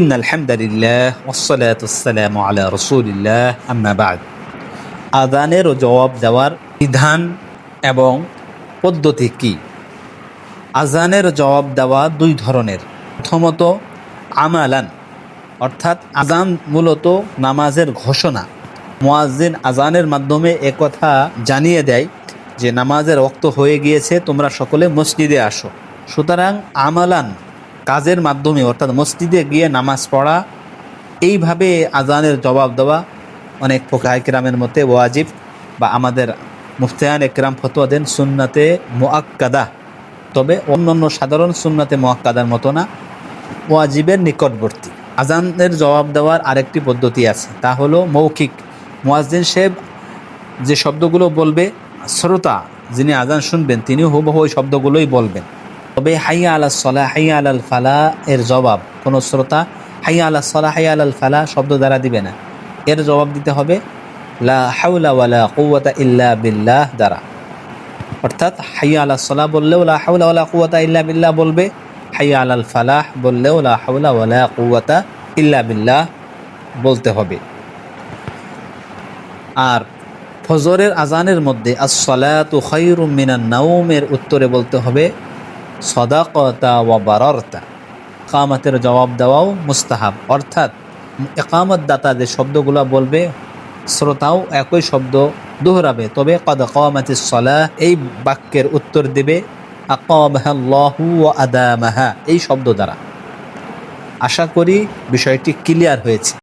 In আলহামদুলিল্লাহ ওসলাতাম আলা রসুলিল্লাহ আম্মাবাদ আদানের ও জবাব দেওয়ার বিধান এবং পদ্ধতি কি? আজানের জবাব দেওয়া দুই ধরনের। প্রথমত, আমালান, অর্থাৎ আজান মূলত নামাজের ঘোষণা। মোয়াজিন আজানের মাধ্যমে কথা জানিয়ে দেয় যে, নামাজের রক্ত হয়ে গিয়েছে, তোমরা সকলে মসজিদে আসো। সুতরাং, আমালান কাজের মাধ্যমে, অর্থাৎ মসজিদে গিয়ে নামাজ পড়া, এইভাবে আজানের জবাব দেওয়া অনেক ফোকাহাইকরামের মতে ওয়াজিব। বা আমাদের মুফতিয়ান একরাম ফতোয়া দেন সুন্নাতে মোয়াক্কাদা তবে অন্যান্য সাধারণ সুন্নাতে মোয়াক্কাদার মতো না, ওয়াজিবের নিকটবর্তী। আজানের জবাব দেওয়ার আরেকটি পদ্ধতি আছে, তা হলো মৌখিক। মুয়াজ্জিন সাহেব যে শব্দগুলো বলবে, শ্রোতা যিনি আজান শুনবেন, তিনি হুবহু ওই শব্দগুলোই বলবেন। তবে হাইয়া আলা সলা, হাইয়া আলাল ফালা এর জবাব। কোনো শ্রোতা হাইয়া আলা সলা, হাইয়া আলাল ফালা শব্দ দ্বারা দিবে না। এর জবাব দিতে হবে, লা হাউলা ওয়ালা কুওয়াতা ইল্লা বিল্লাহ দ্বারা। অর্থাৎ হাইয়া আলা সলা বললেও লা হাউলা ওয়ালা কুওয়াতা ইল্লা বিল্লাহ বলবে, হাইয়া আলাল ফালাহ বললেও লা হাউলা ওয়ালা কুওয়াতা ইল্লা বিল্লাহ বলতে হবে। আর ফজরের আজানের মধ্যে আসলাতু খৈরুম মিনান নাউমের উত্তরে বলতে হবে সদাকতা ওয়া বাররতা। কামাতের জবাব দেওয়াও মুস্তাহাব। অর্থাৎ একামত দাতা যে শব্দগুলো বলবে, শ্রোতাও একই শব্দ দোহরাবে। তবে কদ কামাতি সলাহ এই বাক্যের উত্তর দেবে আকামাহু ও আদামাহা, এই শব্দ দ্বারা। আশা করি বিষয়টি ক্লিয়ার হয়েছে।